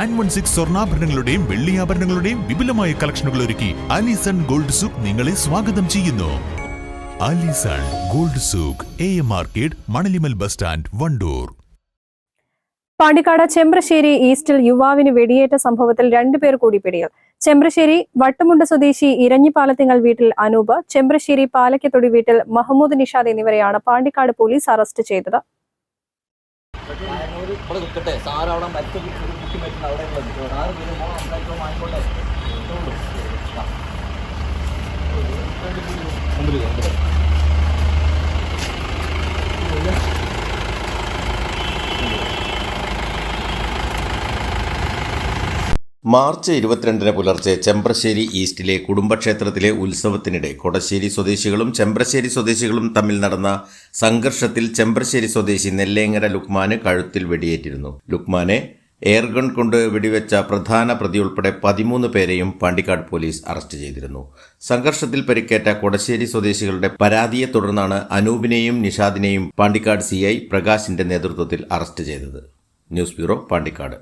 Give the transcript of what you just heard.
Nine one six സ്വർണാഭരണങ്ങളുടെയും വെള്ളിയാഭരണങ്ങളുടെയും വിപുലമായ കളക്ഷനുകൾ ഒരുക്കി അലിസൺ ഗോൾഡ് സൂക്ക് നിങ്ങളെ സ്വാഗതം ചെയ്യുന്നു. Alison gold souk A M market Manalimal bus stand Wandoor. Pandikkad Chembrassery ഈസ്റ്റിൽ യുവാവിന് വെടിയേറ്റ സംഭവത്തിൽ രണ്ടുപേർ കൂടി പിടിയിൽ. ചെമ്പ്രശ്ശേരി വട്ടുമുണ്ട സ്വദേശി ഇരഞ്ഞിപ്പാലത്തിങ്ങൽ വീട്ടിൽ അനൂപ് ചെമ്പ്രശ്ശേരി പാലക്കത്തൊടി വീട്ടിൽ മഹമ്മൂദ് നിഷാദ് എന്നിവരെയാണ് പാണ്ടിക്കാട് പോലീസ് അറസ്റ്റ് ചെയ്തത്. ഇവിടെ നിൽക്കട്ടെ. സാർ അവിടെ മറ്റു കുട്ടി മറ്റുണ്ട് അവിടെ സാറ് മോളെ സംസാരിച്ചോ വാങ്ങിക്കോട്ടെ? മാർച്ച് ഇരുപത്തിരണ്ടിന് പുലർച്ചെ ചെമ്പ്രശ്ശേരി ഈസ്റ്റിലെ കുടുംബക്ഷേത്രത്തിലെ ഉത്സവത്തിനിടെ കൊടശ്ശേരി സ്വദേശികളും ചെമ്പ്രശ്ശേരി സ്വദേശികളും തമ്മിൽ നടന്ന സംഘർഷത്തിൽ ചെമ്പ്രശ്ശേരി സ്വദേശി നെല്ലേങ്ങര ലുക്മാന് കഴുത്തിൽ വെടിയേറ്റിരുന്നു. ലുക്മാനെ എയർഗൺ കൊണ്ട് വെടിവെച്ച പ്രധാന പ്രതി ഉൾപ്പെടെ പതിമൂന്ന് പേരെയും പാണ്ടിക്കാട് പോലീസ് അറസ്റ്റ് ചെയ്തിരുന്നു. സംഘർഷത്തിൽ പരിക്കേറ്റ കൊടശ്ശേരി സ്വദേശികളുടെ പരാതിയെ തുടർന്നാണ് അനൂപിനെയും നിഷാദിനെയും പാണ്ടിക്കാട് സിഐ പ്രകാശിന്റെ നേതൃത്വത്തിൽ അറസ്റ്റ് ചെയ്തത്. News bureau Pandikkad.